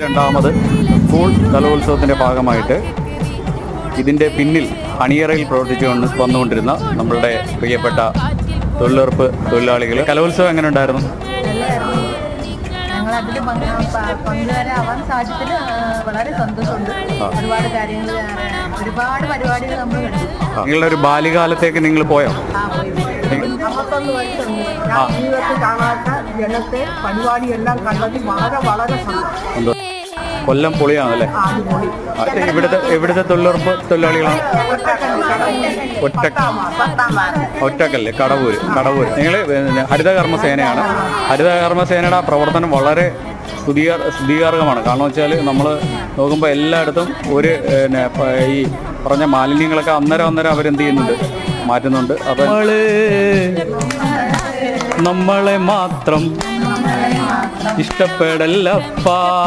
രണ്ടാമത് സ്കൂൾ കലോത്സവത്തിന്റെ ഭാഗമായിട്ട് ഇതിന്റെ പിന്നിൽ അണിയറയിൽ പ്രവർത്തിച്ചുകൊണ്ട് വന്നുകൊണ്ടിരുന്ന നമ്മളുടെ പ്രിയപ്പെട്ട തൊഴിലുറപ്പ് തൊഴിലാളികൾ. കലോത്സവം എങ്ങനെ ഉണ്ടായിരുന്നു? അതിൽ സാധിച്ചതിൽ വളരെ സന്തോഷമുണ്ട്. ഒരുപാട് കാര്യങ്ങൾ ഒരുപാട് പരിപാടികൾ നമ്മൾ കണ്ടു. നിങ്ങളുടെ ഒരു ബാല്യകാലത്തേക്ക് നിങ്ങൾ പോയോ? വയസ്സുണ്ട് ജീവിതത്തിൽ കാണാത്ത ജനത്തെ പരിപാടിയെല്ലാം കണ്ടത് വളരെ വളരെ സന്തോഷം. കൊല്ലം പൊളിയാണല്ലേ? ഇവിടുത്തെ ഇവിടുത്തെ തൊഴിലുറപ്പ് തൊഴിലാളികളാണ് ഒറ്റ ഒറ്റക്കല്ലേ? കടവൂര് കടവൂര്. നിങ്ങൾ ഹരിതകർമ്മ സേനയാണ് ഹരിതകർമ്മ സേനയുടെ ആ പ്രവർത്തനം വളരെ സ്തുതികാർ സ്തുതികാർഹമാണ് കാരണം വെച്ചാൽ നമ്മൾ നോക്കുമ്പോൾ എല്ലായിടത്തും ഒരു ഈ പറഞ്ഞ മാലിന്യങ്ങളൊക്കെ അന്നേരം അന്നേരം അവരെന്ത് ചെയ്യുന്നുണ്ട്? മാറ്റുന്നുണ്ട്. അപ്പം നമ്മളെ മാത്രം ഇഷ്ടപ്പെടല്ലപ്പാ